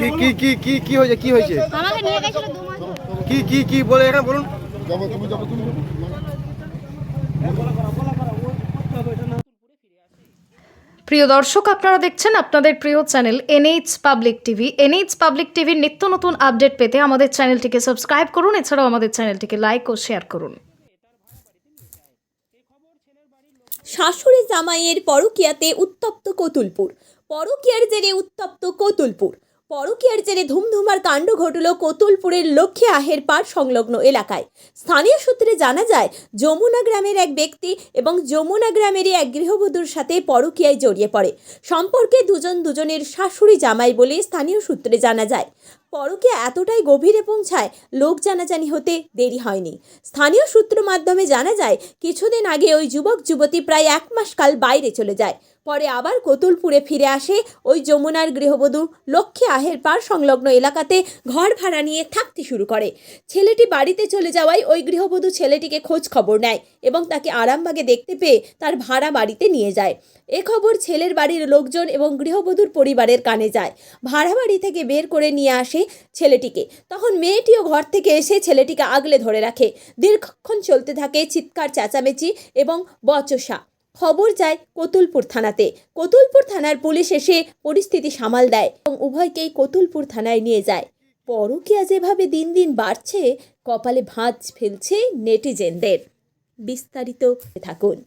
কি কি কি কি কি হয়েছে কি হয়েছে? আমাকে নিয়ে গেছিল দু মাস কি কি কি বলে এখানে বলুন? যাব তুমি যাব তুমি প্রিয় দর্শক আপনারা দেখছেন আপনাদের প্রিয় channel NH public TV. NH public টিভির নিত্য নতুন আপডেট পেতে আমাদের চ্যানেলটিকে সাবস্ক্রাইব করুন। এছাড়াও আমাদের চ্যানেলটিকে লাইক ও শেয়ার করুন। শাশুড়ি জামাইয়ের পরকিয়াতে উত্তপ্ত কতুলপুর। পরকিয়ার জেরে উত্তপ্ত কতুলপুর। পরকিয়ার জেরে ধুমধুমার কাণ্ড ঘটল কোতুলপুরের লক্ষ্মী আহের পাড় সংলগ্ন এলাকায়। স্থানীয় সূত্রে জানা যায়, যমুনা গ্রামের এক ব্যক্তি এবং যমুনা গ্রামেরই এক গৃহবধূর সাথে পরকিয়ায় জড়িয়ে পড়ে। সম্পর্কে দুজন দুজনের শাশুড়ি জামাই বলে স্থানীয় সূত্রে জানা যায়। পরকিয়া এতটাই গভীরে পৌঁছায় লোক জানাজানি হতে দেরি হয়নি। স্থানীয় সূত্র মাধ্যমে জানা যায়, কিছুদিন আগে ওই যুবক যুবতী প্রায় এক মাস কাল বাইরে চলে যায়। পরে আবার কতুলপুরে ফিরে আসে ওই যমুনার গৃহবধূ লক্ষ্মী আহের পার সংলগ্ন এলাকাতে ঘর ভাড়া নিয়ে থাকতে শুরু করে। ছেলেটি বাড়িতে চলে যাওয়ায় ওই গৃহবধূ ছেলেটিকে খোঁজ খবর নেয় এবং তাকে আরামবাগে দেখতে পেয়ে তার ভাড়া বাড়িতে নিয়ে যায়। এ খবর ছেলের বাড়ির লোকজন এবং গৃহবধূর পরিবারের কানে যায়। ভাড়া বাড়ি থেকে বের করে নিয়ে আসে ছেলেটিকে। তখন মেয়েটিও ঘর থেকে এসে ছেলেটিকে আগলে ধরে রাখে। দীর্ঘক্ষণ চলতে থাকে চিৎকার, চেঁচামেচি এবং বচসা। খবর যায় কতুলপুর থানাতে। কতুলপুর থানার পুলিশ এসে পরিস্থিতি সামাল দেয় এবং উভয়কেই কতুলপুর থানায় নিয়ে যায়। পরকিয়া যেভাবে দিন দিন বাড়ছে, কপালে ভাঁজ ফেলছে নেটিজেনদের। বিস্তারিত থাকুন।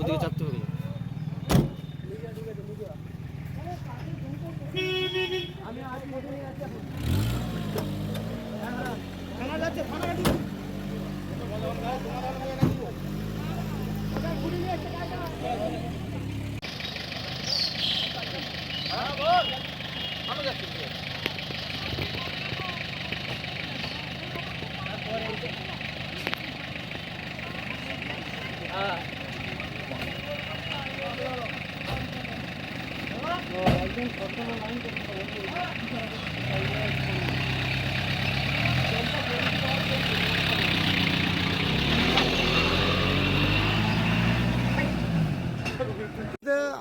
ওদিকে চাপতে হবে Ah.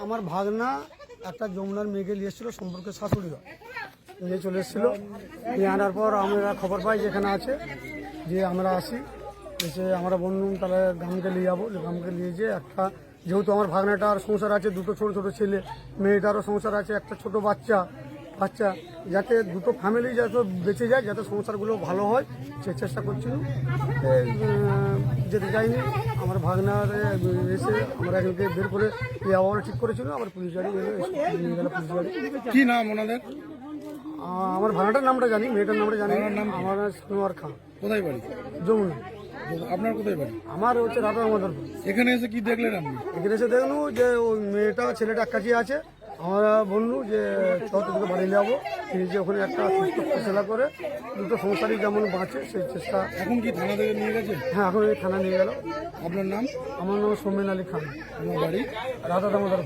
আমার ভাগনা একটা যমুনার মেয়েকে নিয়ে এসেছিল, সম্পর্কে শাশুড়ি নিয়ে চলে এসেছিল। নিয়ে আনার পর আমরা খবর পাই যেখানে আছে, যে আমরা আসি। এসে আমরা বললাম, তাহলে গ্রামকে নিয়ে যাব। গ্রামকে নিয়ে যেয়ে একটা যেহেতু আমার ভাগনাটার সংসার আছে দুটো ছোট ছোট ছেলে মেয়েটারও সংসার আছে একটা ছোট বাচ্চা বাচ্চা যাতে দুটো ফ্যামিলি যাতে বেঁচে যায় যাতে সংসারগুলো ভালো হয় সে চেষ্টা করছিল যেতে চাইনি। আমার ভাগনার এসে আমরা একজনকে বের করে বলা ঠিক করেছিল আমার পুলিশ গাড়ি নিয়ে গেল পুলিশ গাড়ি। কি নাম ওনাদের? আমার ভাড়াটার নামটা জানি মেয়েটার নামটা জানি। আমার নাম আমার সোনোয়ার খান কোথায় বাড়ি? যমুনা। আপনার কোথায় বাড়ি? আমার হচ্ছে রাধা আমাদের এখানে এসে কি দেখলেন আপনি? এখানে এসে দেখলু যে ওই মেয়েটা ছেলেটা কাছে আছে। আমরা বললু যে চ তোকে বাড়ি নিয়ে যাব। নিজে ওখানে একটা সুস্থ ফেসলা করে দুটো সংসারই যেমন বাঁচে সেই চেষ্টা এখন কি থানা থেকে নিয়ে গেছে? হ্যাঁ এখন এই থানা নিয়ে গেল। আপনার নাম? আমার নাম সোমেন আলী খান। আপনার বাড়ি? রাধা দামোদর।